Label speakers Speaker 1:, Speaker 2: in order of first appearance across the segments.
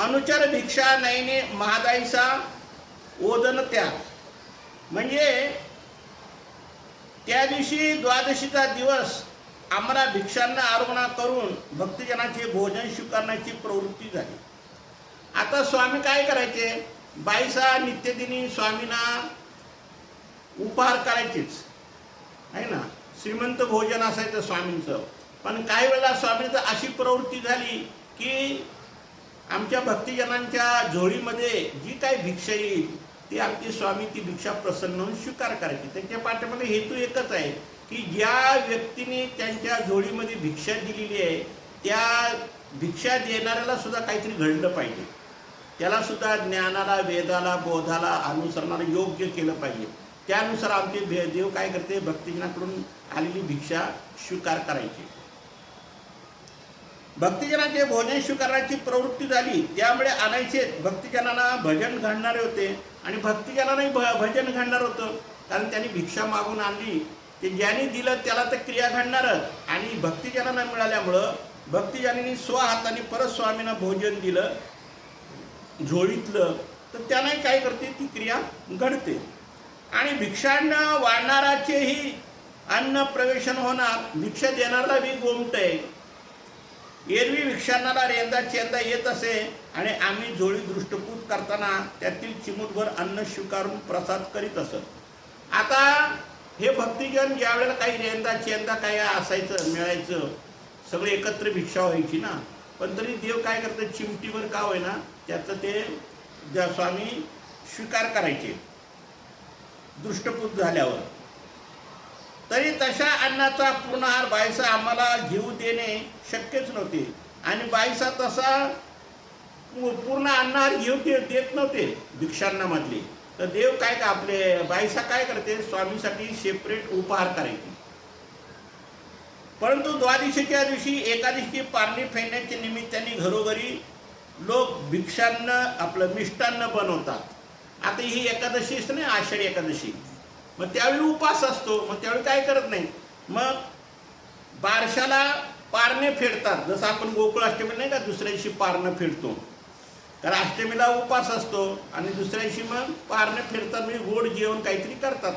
Speaker 1: अनुचर भिक्षा नयने महादाईचा ओदन त्या म्हणजे त्या दिवशी द्वादशीचा दिवस आम्हाला भिक्षांना आरोपणा करून भक्तजनाचे भोजन स्वीकारण्याची प्रवृत्ती झाली. आता स्वामी काय करायचे? बाईसा नित्यदिनी स्वामींना उपहार करायचेच. आहे ना? श्रीमंत भोजन असायचं स्वामींचं. पण काही वेळेला स्वामींचं अशी प्रवृत्ती झाली की आमच्या भक्तिजनांच्या झोळीमध्ये जी काय भिक्षा येईल ती आमची स्वामी ती भिक्षा प्रसन्न होऊन स्वीकार करायची. त्यांच्या पाठीमागे हेतू एकच आहे की ज्या व्यक्तीने त्यांच्या झोळीमध्ये भिक्षा दिलेली आहे त्या भिक्षा देणाऱ्याला सुद्धा काहीतरी घडलं पाहिजे. त्याला सुद्धा ज्ञानाला वेदाला बोधाला अनुसरणाला योग्य केलं पाहिजे. त्यानुसार आमचे भे- देव काय करते भक्तिजनाकडून आलेली भिक्षा स्वीकार करायची. भक्तिजनाचे भोजन स्वीकारण्याची प्रवृत्ती झाली. त्यामुळे आणायचे भक्तिजनांना भजन घडणारे होते. आणि भक्तिजनांनाही भ भजन घडणार होतं. कारण त्यांनी भिक्षा मागून आणली. ते ज्यांनी दिलं त्याला तर क्रिया घडणारच आणि भक्तिजनांना मिळाल्यामुळं भक्तिजनांनी स्वहाताने परत स्वामींना भोजन दिलं. झोळीतलं. तर त्यांनाही काय करते? ती क्रिया घडते. आणि भिक्षांना वाढणाराचेही अन्न प्रवेशन होणार. भिक्षा देणारा बी गोमट आहे. एरवी भिक्षांनाला रेंदा चेंदा येत असे आणि आम्ही झोळी दृष्टपूत करताना त्यातील चिमूटभर अन्न स्वीकारून प्रसाद करीत असत. आता हे भक्तिजन ज्या वेळेला काही रेंदा चेंदा काय असायचं मिळायचं सगळे एकत्र भिक्षा व्हायची ना. पण तरी देव काय करतं चिमटीवर का होईना त्याचं ते स्वामी स्वीकार करायचे. दृष्टपूत झाल्यावर. तरी तशा अन्नाचा पूर्ण आहार बायसा आम्हाला घेऊ देणे शक्यच नव्हते. आणि बायसा तसा पूर्ण अन्नहार घेऊ दे- देत नव्हते भिक्षांनामधले तर देव काय का आपले बायसा काय करते? स्वामीसाठी सेपरेट उपहार करायचे. परंतु द्वादशीच्या दिवशी एकादशीची पारणी फेडण्याच्या निमित्ताने घरोघरी लोक भिक्षान्न आपलं मिष्टान्न बनवतात. आता ही एकादशी असते ना आषाढी एकादशी. मग त्यावेळी उपास असतो. मग त्यावेळी काय करत नाही. मग बारशाला पारणे फेडतात. जसं आपण गोकुळ अष्टमी नाही का दुसऱ्या दिवशी पारणं फेडतो. कारण अष्टमीला उपास असतो आणि दुसऱ्या दिवशी मग पारणं फेडतात. म्हणजे गोड जेवण काहीतरी करतात.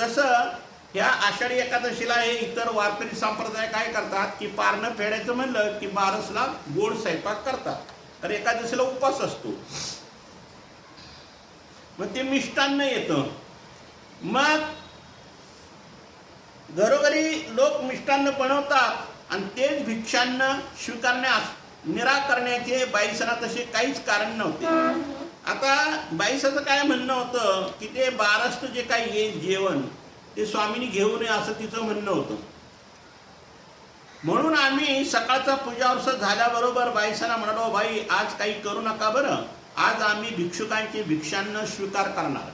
Speaker 1: तसं ह्या आषाढी एकादशीला हे इतर वारकरी संप्रदाय काय करतात की पारणं फेडायचं म्हणलं की बारसला गोड स्वयंपाक करतात. तर एकादशीला उपास असतो. मग ते मिष्टान्न येतं. मग घरोघरी लोक मिष्टान्न बनवतात आणि तेच भिक्षांना स्वीकारण्यास निराकरण्याचे बाईसना तसे काहीच कारण नव्हते. आता बाईसाचं काय म्हणणं होतं की ते बारस्त जे काही येईल जेवण ते स्वामीनी घेऊ नये असं तिचं म्हणणं होतं. म्हणून आम्ही सकाळचा पूजावर्ष झाल्याबरोबर बाईसाना म्हणालो बाई आज काही करू नका बरं. आज आम्ही भिक्षुकांचे भिक्षांना स्वीकार करणार.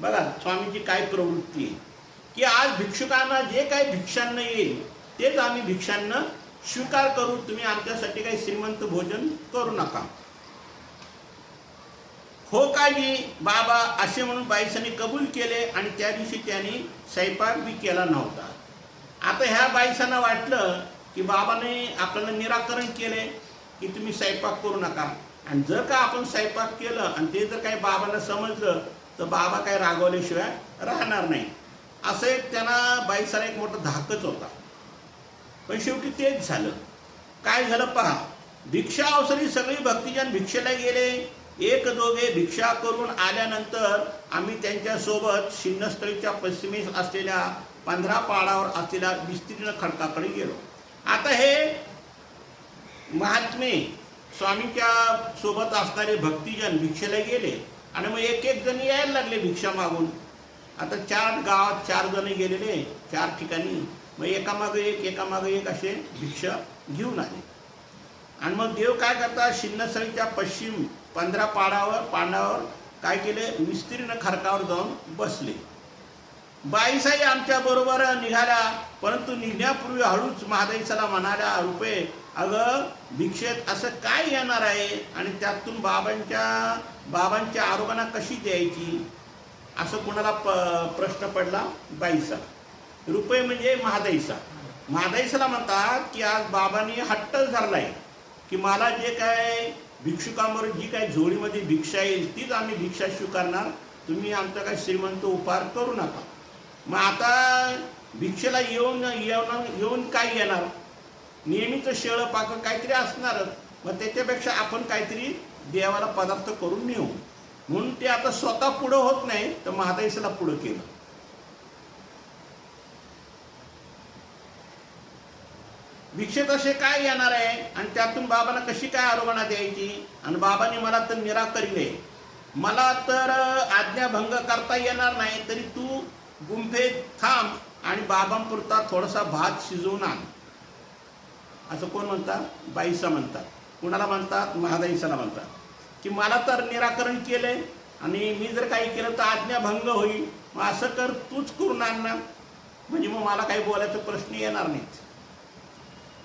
Speaker 1: बघा स्वामीची काय प्रवृत्ती आहे? की आज भिक्षुकांना जे काही भिक्षांना येईल तेच आम्ही भिक्षांना स्वीकार करू. तुम्ही आमच्यासाठी काही श्रीमंत भोजन करू नका. हो काजी बाबा असे म्हणून बाईसांनी कबूल केले आणि त्या दिवशी त्यांनी स्वयंपाक बी केला नव्हता. आता ह्या बाईसांना वाटलं की बाबाने आपल्याला निराकरण केले की तुम्ही स्वयंपाक करू नका. आणि जर का आपण स्वयंपाक केलं आणि ते जर काही बाबांना समजलं तर बाबा काय रागवल्याशिवाय राहणार नाही. असं एक त्यांना बाईसाला एक मोठा धाकच होता. पण शेवटी तेच झालं. काय झालं पहा? भिक्षा अवसरी सगळी भक्तिजन भिक्षेला गेले. एक दोघे भिक्षा करून आल्यानंतर आम्ही त्यांच्यासोबत शिन्नस्थळीच्या पश्चिमेस असलेल्या पंधरा पाडावर असलेल्या विस्तीर्ण खडकाकडे गेलो. आता हे महात्मे स्वामीच्या सोबत असणारे भक्तिजन भिक्षेला गेले. आणि मग एक एक जण यायला लागले भिक्षा मागून. आता चार गावात चार जण गेलेले चार ठिकाणी. मग एकामागे एक एकामागे एक असे भिक्षा घेऊन आले. आणि मग देव काय करतात शिन्नसळीच्या पश्चिम पंधरा पाडावर पांडावर काय केले? विस्तीर्ण खडकावर जाऊन बसले. बाईसाई आमच्या बरोबर निघाल्या परंतु निघण्यापूर्वी हळूच महादाईसाला म्हणाल्या रुपये अगं भिक्षेत असं काय येणार आहे? आणि त्यातून बाबांच्या बाबांच्या आरोपांना कशी द्यायची? असं कोणाला प प्रश्न पडला? बाईसा. रुपये म्हणजे महादाईसा. महादाईसाला म्हणतात की आज बाबांनी हट्ट धरलाय की मला जे काय भिक्षुकांवर जी काय झोळीमध्ये भिक्षा येईल तीच आम्ही भिक्षा स्वीकारणार. तुम्ही आमचा काय श्रीमंत उपहार करू नका. मग आता भिक्षेला येऊन येऊन येऊन काय येणार? नेहमीचं शेळं पाक काहीतरी असणारच मग त्याच्यापेक्षा आपण काहीतरी देवाला पदार्थ करून नेऊ. म्हणून ते आता स्वतः पुढं होत नाही तर महादाईसला पुढं केलं. भिक्षेत असे काय येणार आहे? आणि त्यातून बाबाला कशी काय आरोपणा द्यायची? आणि बाबांनी मला तर निराकरिले. मला तर आज्ञाभंग करता येणार नाही तरी तू गुंफेत थांब आणि बाबांपुरता थोडासा भात शिजवून आण. असं कोण म्हणतात बाईसा म्हणतात. कुणाला म्हणतात? महादाईसाला म्हणतात. की मला तर निराकरण केलंय आणि मी जर काही केलं तर आज्ञाभंग होईल. मग असं कर तूच करून आणणार ना. म्हणजे मग मला काही बोलायचा प्रश्न येणार नाहीत.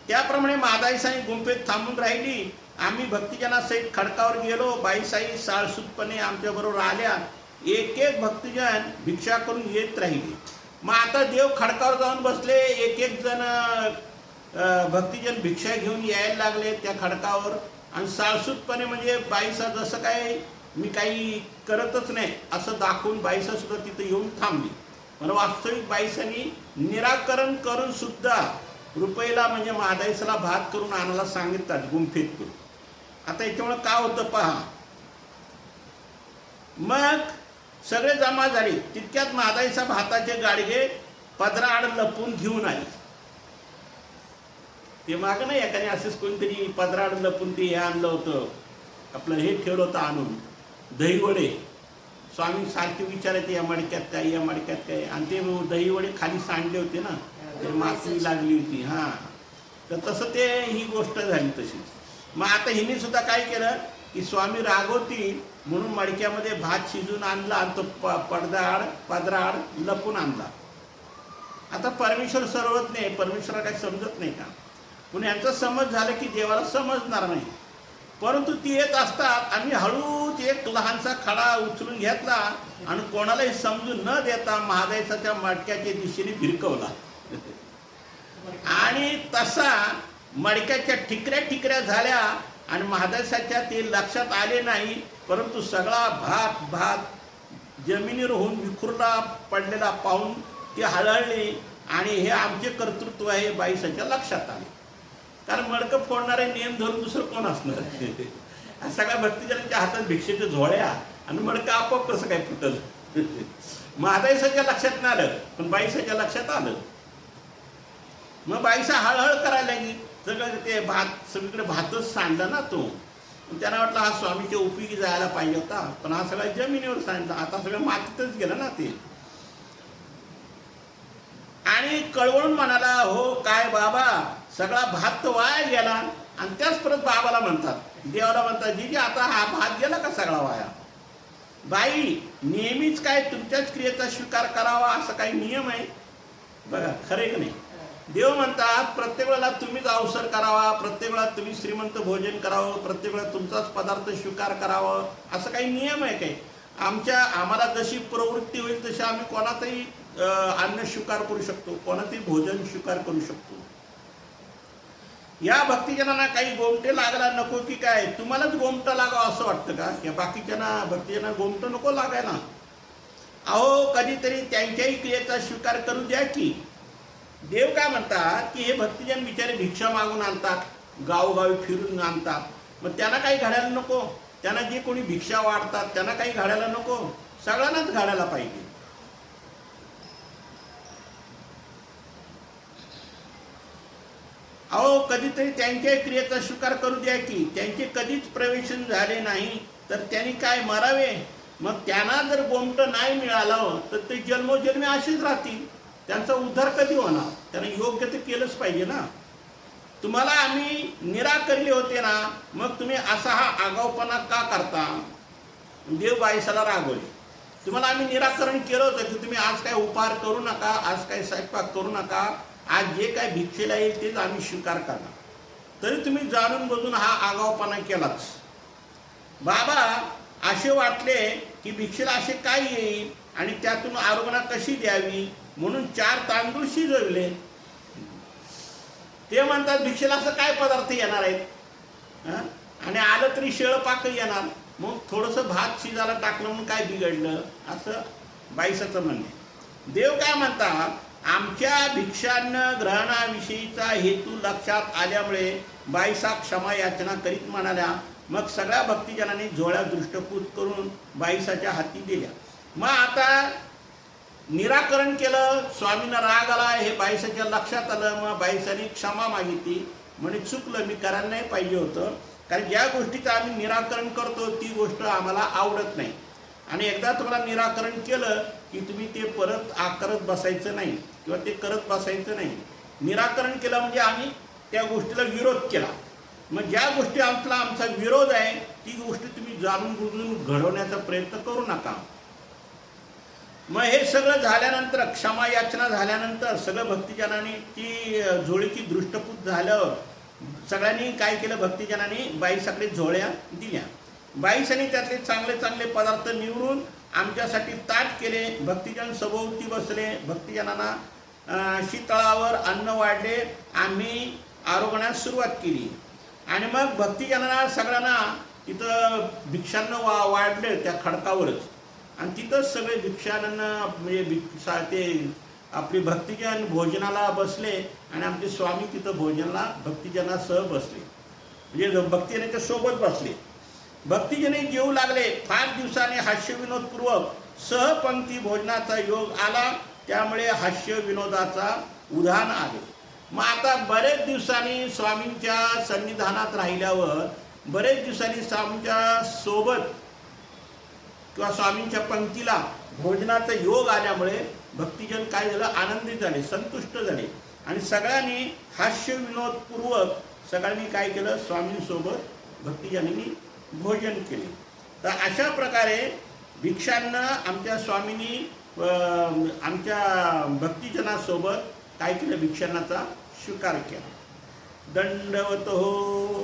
Speaker 1: त्याप्रमाणे मादाईसाई गुंफेत थांबून राहिली. आम्ही भक्तिजनासहित खडकावर गेलो. बाईसाई साळसूतपणे आमच्याबरोबर आल्या. एक एक भक्तिजन भिक्षा करून येत राहिले. मग आता देव खडकावर जाऊन बसले. एक एक जण भक्तिजन भिक्षा घेऊन यायला लागले त्या खडकावर. आणि साळसूतपणे म्हणजे बाईसा जसं काय मी काही करतच नाही असं दाखवून बाईसा सुद्धा तिथं येऊन थांबली. पण वास्तविक बाईसांनी निराकरण करून सुद्धा रुपयेला म्हणजे महादाईसाला भात करून आणायला सांगिततात गुंफेत करून आता याच्यामुळे काय होतं पहा. मग सगळे जमा झाले. तितक्यात महादाईचा भाताचे गाडगे पदराआड लपून घेऊन आले. ते माग नाही एकाने असेच कोणतरी पदराड लपून ते हे आणलं होतं. आपलं हे ठेवलं होतं आणून. दहीवडे. स्वामी सारखे विचारायचे या मडक्यात काय या मडक्यात काय आणि ते दहीवडे खाली सांडले होते ना. ते माती लागली होती. हा. तर तसं ते ही गोष्ट झाली तशीच. मग आता हिने सुद्धा काय केलं की स्वामी रागवतील म्हणून मडक्यामध्ये भात शिजून आणला आणि तो प पडदाड पदराड लपून आणला. आता परमेश्वर सर्वच नाही परमेश्वरा काही समजत नाही का? पण यांचा समज झालं की देवाला समजणार नाही. परंतु ती येत असतात आम्ही हळूच एक लहानसा खडा उचलून घेतला आणि कोणालाही समजून न देता महादेशाच्या मडक्याच्या दिशेने भिरकवला आणि तसा मडक्याच्या ठिकऱ्या ठिकऱ्या झाल्या आणि महादेशाच्या ते लक्षात आले नाही परंतु सगळा भात भात जमिनीवर होऊन विखुरला पडलेला पाहून ती हळहळले आणि हे आमचे कर्तृत्व आहे बाईसाच्या लक्षात आले. कारण मडकं फोडणारे नियम धरून दुसरं कोण असणार? सगळ्या भक्तीजनांच्या हातात भिक्षेच्या झोळ्या. आणि मडकं आपोआप कसं काय फुटल? महादाईसाच्या लक्षात नाही आलं पण बाईसाच्या लक्षात आलं. मग बाईसा हळहळ करायला लागली. सगळं ते भात सगळीकडे भातच सांडला ना तो. त्यांना वाटलं हा स्वामीच्या उपयोगी जायला पाहिजे होता. पण हा सगळा जमिनीवर सांडला. आता सगळं मातीतच गेलं ना ते. आणि कळवळून म्हणाला हो काय बाबा सगळा भात तर वाया गेला. आणि त्याच परत बाबाला म्हणतात. देवाला म्हणतात जी आता हा भात गेला का सगळा वाया? बाई नेहमीच काय तुमच्याच क्रियेचा स्वीकार करावा असा काही नियम आहे? बघा खरे की नाही? देव म्हणतात प्रत्येक वेळेला तुम्हीच अवसर करावा प्रत्येक वेळा तुम्ही श्रीमंत भोजन करावं प्रत्येक वेळा तुमचाच पदार्थ स्वीकार करावं असं काही नियम आहे काही आमच्या आम्हाला जशी प्रवृत्ती होईल तशी आम्ही कोणातही अन्न स्वीकार करू शकतो कोणातही भोजन स्वीकार करू शकतो. या भक्तिजनांना काही गोमटे लागला नको की काय? तुम्हालाच गोमटा लागावं असं वाटतं का? या बाकीच्यांना भक्तिजना गोमटं नको लागायला अहो कधीतरी त्यांच्याही क्रियेचा स्वीकार करू द्या की. देव काय म्हणतात की हे भक्तिजन बिचारे भिक्षा मागून आणतात गावोगावी फिरून आणतात. मग त्यांना काही घालायला नको. त्यांना जे कोणी भिक्षा वाढतात त्यांना काही घालायला नको. सगळ्यांनाच घालायला पाहिजे. अहो कधीतरी त्यांच्या क्रियेचा स्वीकार करू द्या की. त्यांचे कधीच प्रवेशन झाले नाही. तर त्यांनी काय मरावे? मग त्यांना जर गोमट नाही मिळालं तर ते जन्मोजन्मी असेच राहतील. त्यांचा उद्धार कधी होणार? त्यांना योग्य ते केलंच पाहिजे ना. तुम्हाला आम्ही निराकरले होते ना मग तुम्ही असा हा आगाऊपणा का करता? देव बाईसाला रागवले. तुम्हाला आम्ही निराकरण केलं होतं की तुम्ही आज काय उपहार करू नका आज काय स्वयंपाक करू नका. आज जे काय भिक्षेला येईल तेच आम्ही स्वीकार करणार. तरी तुम्ही जाणून बजून हा आगावपणा केलाच. बाबा असे वाटले की भिक्षेला असे काय येईल आणि त्यातून आरोग्याला कशी द्यावी? म्हणून चार तांदूळ शिजवले. ते म्हणतात भिक्षेला असं काय पदार्थ येणार आहेत? आणि आलं तरी शेळपाक येणार. मग थोडंसं भात शिजायला टाकलं म्हणून काय बिघडलं? असं बाईसाचं म्हणणं देव काय म्हणतात? आमच्या भिक्षान्न ग्रहणाविषयीचा हेतू लक्षात आल्यामुळे बाईसा क्षमा याचना करीत म्हणाल्या मग सगळ्या भक्तिजनांनी झोळ्या दृष्टपूत करून बाईसाच्या हाती दिल्या. मग आता निराकरण केलं स्वामींना राग आला हे बाईसाच्या लक्षात आलं मग बाईसाने क्षमा मागितली. म्हणे चुकलं मी करायला नाही पाहिजे होतं. कारण ज्या गोष्टीचं आम्ही निराकरण करतो ती गोष्ट आम्हाला आवडत नाही. आणि एकदा तुम्हाला निराकरण केलं की तुम्ही ते परत आकारत बसायचं नाही. किंवा ते करत बसायचं नाही. निराकरण केलं म्हणजे आम्ही त्या गोष्टीला विरोध केला. मग ज्या गोष्टी आमचा आमचा विरोध आहे ती गोष्टी तुम्ही जाणून बुजून घडवण्याचा प्रयत्न करू नका. मग हे सगळं झाल्यानंतर क्षमा याचना झाल्यानंतर सगळं भक्तिजनांनी ती झोळीची दृष्टपूत झाल्यावर सगळ्यांनी काय केलं? भक्तिजनांनी बाईसाकडे झोळ्या दिल्या. बाईसांनी त्यातले चांगले चांगले पदार्थ निवडून आमच्यासाठी ताट केले. भक्तिजन सभोवती बसले. भक्तिजनांना शीतळावर अन्न वाढले आम्ही आरोग्यास सुरुवात केली. आणि मग भक्तीजनांना सगळ्यांना तिथं भिक्षांना वा वाढले त्या खडकावरच. आणि तिथं सगळे भिक्षांना म्हणजे भिक्षा ते आपली भक्तिजन भोजनाला बसले आणि आमचे स्वामी तिथं भोजनाला भक्तिजनासह बसले. म्हणजे भक्तिजनाच्या सोबत बसले. भक्तिजने जेवू लागले. फार दिवसाने हास्यविनोदपूर्वक सहपंक्ती भोजनाचा योग आला. त्यामुळे हास्य विनोदाचा उदाहरण आले मग आता बरेच दिवसांनी स्वामींच्या सन्निधानात राहिल्यावर बरेच दिवसांनी स्वामींच्या सोबत किंवा स्वामींच्या पंक्तीला भोजनाचा योग आल्यामुळे भक्तिजन काय झालं? आनंदित झाले संतुष्ट झाले. आणि सगळ्यांनी हास्य विनोदपूर्वक सगळ्यांनी काय केलं? स्वामींसोबत भक्तिजनांनी भोजन केले. तर अशा प्रकारे भिक्षांना आमच्या स्वामींनी आमच्या भक्तिजनासोबत काही भिक्षणाचा स्वीकार केला. दंडवत हो